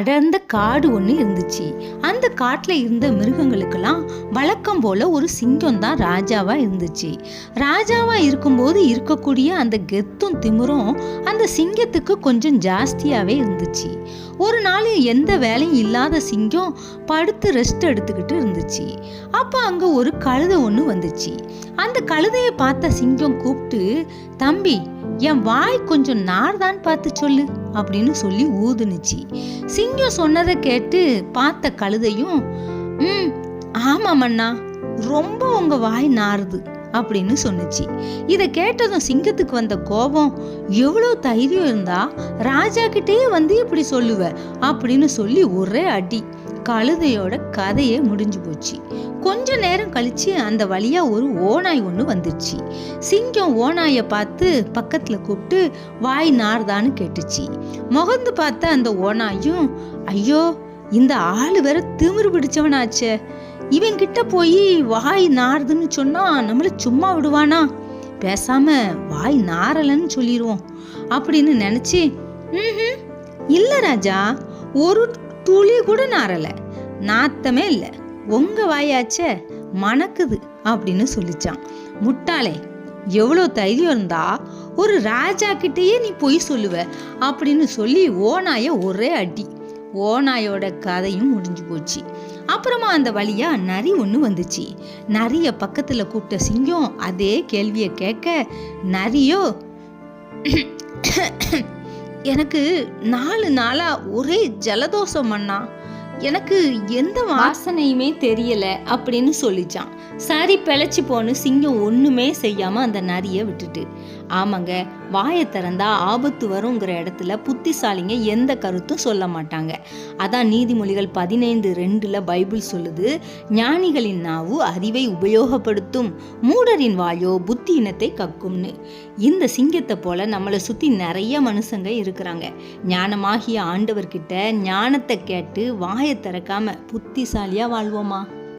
அடர்ந்த காடு ஒன்று இருந்துச்சு. அந்த காட்டில் இருந்த மிருகங்களுக்கெல்லாம் வழக்கம் போல ஒரு சிங்கம் தான் ராஜாவாக இருந்துச்சு. ராஜாவாக இருக்கும்போது இருக்கக்கூடிய அந்த கெத்தும் திமிரும் அந்த சிங்கத்துக்கு கொஞ்சம் ஜாஸ்தியாகவே இருந்துச்சு. ஒரு நாள் எந்த வேலையும் இல்லாத சிங்கம் படுத்து ரெஸ்ட் எடுத்துக்கிட்டு இருந்துச்சு. அப்போ அங்கே ஒரு கழுதை ஒன்று வந்துச்சு. அந்த கழுதையை பார்த்த சிங்கம் கூப்பிட்டு தம்பி என் வாய் கொஞ்சம் நார்தான் பார்த்து சொல்லு. அப்படின்னு சொல்லி ஊதுனுச்சு. சிங்கம் சொன்னதை கேட்டு பார்த்த கழுதையும் ம் ஆமாம் அண்ணா ரொம்ப உங்க வாய் நாறுது அப்படின்னு சொன்னுச்சு. இதை கேட்டதும் சிங்கத்துக்கு வந்த கோபம் எவ்வளோ தைரியம் இருந்தா ராஜா கிட்டேயே வந்து இப்படி சொல்லுவ அப்படின்னு சொல்லி ஒரே அடி. கழுதையோட கதையே முடிஞ்சு போச்சு. கொஞ்ச நேரம் கழிச்சு அந்த வழியா ஒரு ஓநாய் ஒன்று வந்துருச்சு. சிங்கம் ஓநாயை பார்த்து பக்கத்துல கூப்பிட்டு வாய் நார்தான்னு கேட்டுச்சு. முகந்து பார்த்த அந்த ஓனாயும் ஐயோ இந்த ஆளு வேற திமிரு பிடிச்சவனாச்சே. இவங்கிட்ட போய் வாய் நாறுதுன்னு சொன்னா நம்மள சும்மா விடுவானா? பேசாம வாய் நாரலன்னு சொல்லிடுவோம் அப்படின்னு நினைச்சு ம் இல்ல ராஜா ஒரு துளி கூட நாரல நாத்தமே இல்லை. உங்க வாயாச்சே மணக்குது அப்படின்னு சொல்லிச்சான். முட்டாளே எவ்வளோ தைரியம் இருந்தா ஒரு ராஜா கிட்டேயே நீ பொய் சொல்லுவ அப்படின்னு சொல்லி ஓநாய ஒரே அடி. ஓநாயோட கதையும் முடிஞ்சு போச்சு. அப்புறமா அந்த வழியா நரி ஒன்று வந்துச்சு. நரிய பக்கத்துல கூப்பிட்ட சிங்கம் அதே கேள்வியை கேட்க நரியோ எனக்கு நாலு நாளா ஒரே ஜலதோஷம் அண்ணா. எனக்கு எந்த வாசனையுமே தெரியல அப்படின்னு சொல்லிச்சான். சரி பிழைச்சி போன்னு சிங்கம் ஒண்ணுமே செய்யாம அந்த நரியை விட்டுட்டு. ஆமாங்க. வாயை திறந்தா ஆபத்து வருங்கிற இடத்துல புத்திசாலிங்க எந்த கருத்தும் சொல்ல மாட்டாங்க. அதான் நீதிமொழிகள் பதினைந்து ரெண்டில் பைபிள் சொல்லுது ஞானிகளின் நாவு அறிவை உபயோகப்படுத்தும் மூடரின் வாயோ புத்தி இனத்தை கக்கும்னு. இந்த சிங்கத்தை போல நம்மளை சுற்றி நிறைய மனுஷங்க இருக்கிறாங்க. ஞானமாகிய ஆண்டவர்கிட்ட ஞானத்தை கேட்டு வாயை திறக்காம புத்திசாலியாக வாழ்வோமா?